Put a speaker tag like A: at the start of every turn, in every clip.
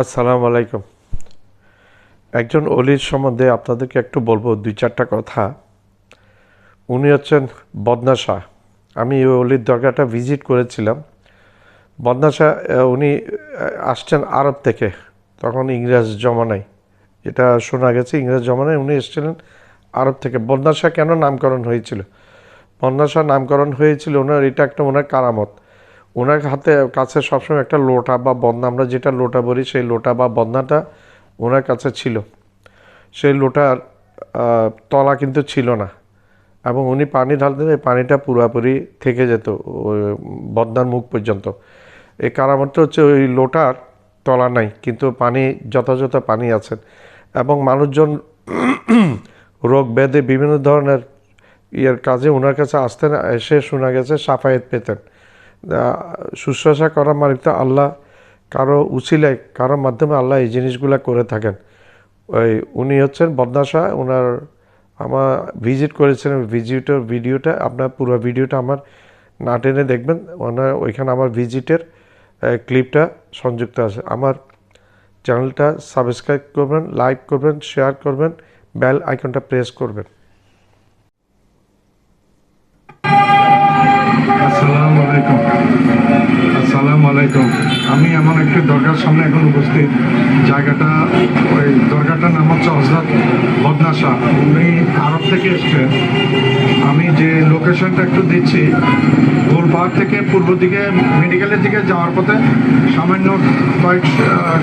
A: আসসালামু আলাইকুম। একজন অলির সম্বন্ধে আপনাদেরকে একটু বলব দুই চারটা কথা। উনি হচ্ছেন বদনা শাহ। আমি ওই অলির দরগাটা ভিজিট করেছিলাম। বদনা শাহ উনি আসছেন আরব থেকে। তখন ইংরেজ জমানায়। এটা শোনা গেছে, ইংরেজ জমানায় উনি এসেছিলেন আরব থেকে। বদনা শাহ কেন নামকরণ হয়েছিল? বদনা শাহ নামকরণ হয়েছিল ওনার, এটা একটা ওনার কারামত। ওনার হাতে কাছে সবসময় একটা লোটা বা বন্যা, আমরা যেটা লোটা বলি সেই লোটা বা বন্যাটা ওনার কাছে ছিল। সেই লোটার তলা কিন্তু ছিল না এবং উনি পানি ঢালতেন এই পানিটা পুরাপুরি থেকে যেত বদনার মুখ পর্যন্ত। এই কারামতটা হচ্ছে ওই লোটার তলা নাই, কিন্তু পানি, যথাযথ পানি আছেন এবং মানুষজন রোগ ব্যাধি বিভিন্ন ধরনের ইয়ের কাজে ওনার কাছে আসতেন, এসে শোনা গেছে, সাফায়েত পেতেন। শুশ্রূষা করার মালিক তো আল্লাহ কারও উচিলায় কারোর মাধ্যমে আল্লাহ এই জিনিসগুলো করে থাকেন। ওই উনি হচ্ছেন বদনাশা ওনার আমার ভিজিট করেছিলেন ভিজিটের ভিডিওটা, আপনার পুরো ভিডিওটা আমার না টেনে দেখবেন, ওনার ওইখানে আমার ভিজিটের ক্লিপটা সংযুক্ত আছে। আমার চ্যানেলটা সাবস্ক্রাইব করবেন, লাইক করবেন, শেয়ার করবেন, বেল আইকনটা প্রেস করবেন।
B: আসসালামু আলাইকুম। আসসালামু আলাইকুম। আমি এমন একটি দরগার সামনে এখন উপস্থিত। জায়গাটা, ওই দরগাটার নাম হচ্ছে হজরত বদনাশা। উনি আরব থেকে এসছেন। আমি যে লোকেশনটা একটু দিচ্ছি গোলপাহাড় থেকে পূর্ব দিকে মেডিকেলের দিকে যাওয়ার পথে সামান্য কয়েক আহ,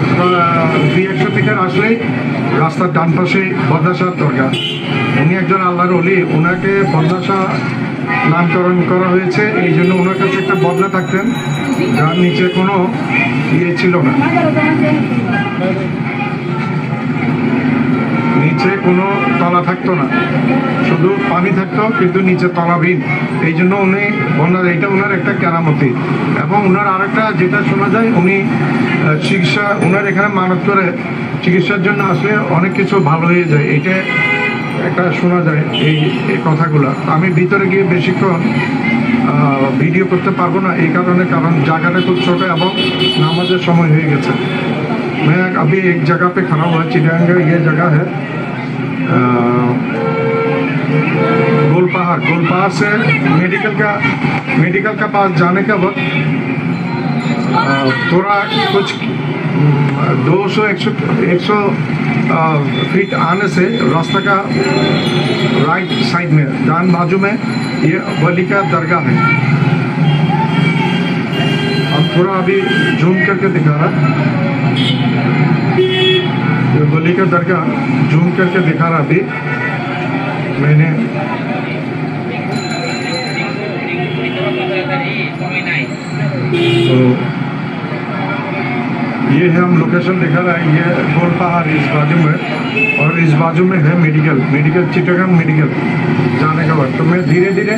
B: দুই একশো মিটার আসলেই রাস্তার ডান পাশে বদনাশার দরগা। উনি একজন আল্লাহর অলি ওনাকে বদনাশা নামকরণ করা হয়েছে এই জন্য ওনার কাছে একটা বদলা থাকতেন যার নিচে কোনো ইয়ে ছিল না। নিচে কোনো তলা থাকতো না শুধু পানি থাকতো কিন্তু নিচে তলাবিহীন এই জন্য উনি ওনার এইটা ওনার একটা কেরামতি এবং ওনার আরেকটা যেটা শোনা যায় উনি আহ, চিকিৎসা ওনার এখানে মানত করে চিকিৎসার জন্য আসলে অনেক কিছু ভালো হয়ে যায় এটা একটা শোনা যায় এই এই কথাগুলো আমি ভিতরে গিয়ে বেশিক্ষণ আহ, ভিডিও করতে পারবো না এই কারণে কারণ জায়গাটা খুব ছোট এবং নামাজের সময় হয়ে গেছে मैं अभी एक जगह पे खड़ा हुआ चिड़ियांग ये जगह है अ, गोल पहाड़ गोल पहाड़ से मेडिकल का मेडिकल का पास जाने का वक्त थोड़ा कुछ दो सौ एक सौ एक सौ फीट आने से रास्ता का राइट साइड में डान बाजू में ये वली का दरगाह है। अब थोड़ा अभी जूम करके दिखा रहा। वली का दरगाह जूम करके दिखा रहा अभी। मैंने तो ये है हम लोकेशन दिखा रहा है, ये गोल पहाड़ इस बाजू में। और इस बाजू में है मेडिकल मेडिकल चिटागंग मेडिकल जाने का वक्त। तो मैं धीरे धीरे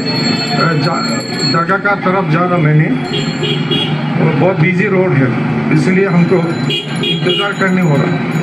B: दरगाह का तरफ़ जा रहा मैंने। और बहुत बिज़ी रोड है, इसलिए हमको इंतज़ार करने हो रहा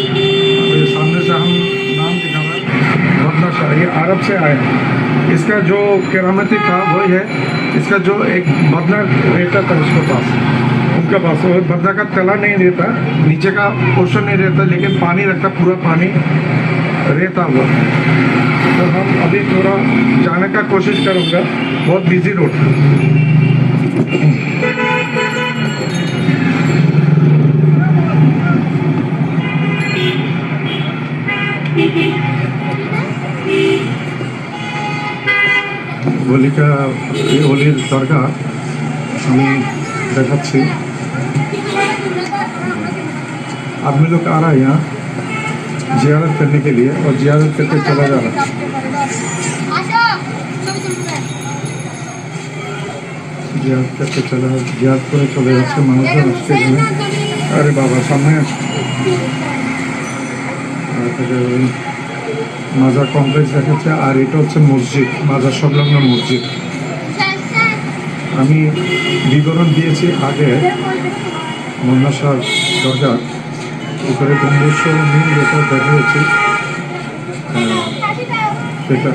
B: ये अरब से आए। इसका जो करामती था वही है, इसका जो एक बदला रहता था उसके पास। उनके पास वो बदला का तला नहीं रहता, नीचे का पोषण नहीं रहता, लेकिन पानी रखता पूरा पानी रहता हुआ। तो हम अभी थोड़ा जाने का कोशिश करूँगा। बहुत बिज़ी रोड होलिका ये होलिर दरगाह আমি দেখাচ্ছি आदमी लोग आ रहा है यहाँ जियारत करने के लिए और जियारत करके चला जा रहा है
C: আসো ছবি তুলতে
B: জিয়ারত করতে চলে জিয়ারত করে চলে যাচ্ছে মানুষজন আসছে এখানে আরে বাবা সামনে থেকে ওই মাজার কমপ্লেক্স দেখাচ্ছে, আর এটা হচ্ছে মসজিদ, মাজার সংলগ্ন মসজিদ। আমি বিবরণ দিয়েছি আগে মন্নাসার দরজা, উপরে গম্বুজ সহ মিল যেটা দেখিয়েছি সেটা।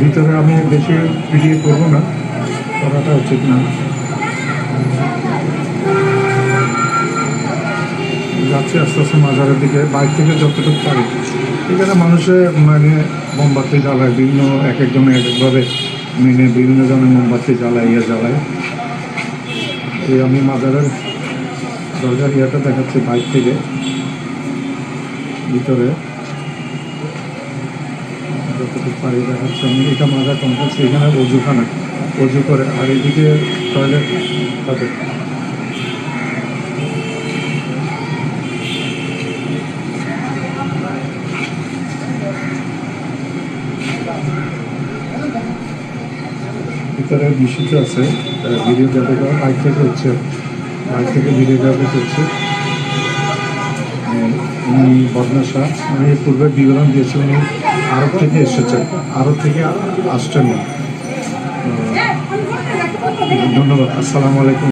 B: ভিতরে আমি বেশি ভিডিও করব না, করাটা উচিত না। যাচ্ছি আস্তে আস্তে মাজারের দিকে বাইক থেকে যতটুকু পারি। এখানে মানুষে মানে মোমবাতি জ্বালায়, বিভিন্ন এক একজনে এক একভাবে মেনে বিভিন্ন জনের মোমবাতি জ্বালায় ইয়ে জ্বালায়। এই আমি মাজারের দরজার ইয়েটা দেখাচ্ছি বাইক থেকে, ভিতরে। যতটুকু পারি দেখাচ্ছি আমি। এটা মাজার কমপ্লেক্স এখানে অজুখানা, অজু করে, আর এদিকে টয়লেট থাকে ভিতরে নিষিদ্ধ আছে ভিডিওগ্রাফি করা বাইক থেকে হচ্ছে বাইক থেকে ভিডিওগ্রাফি করছে উনি বদনাশা আমি পূর্বে বিবরণ দিয়েছি উনি আরব থেকে এসেছেন, আরব থেকে আসছেন। ধন্যবাদ, আসসালামু আলাইকুম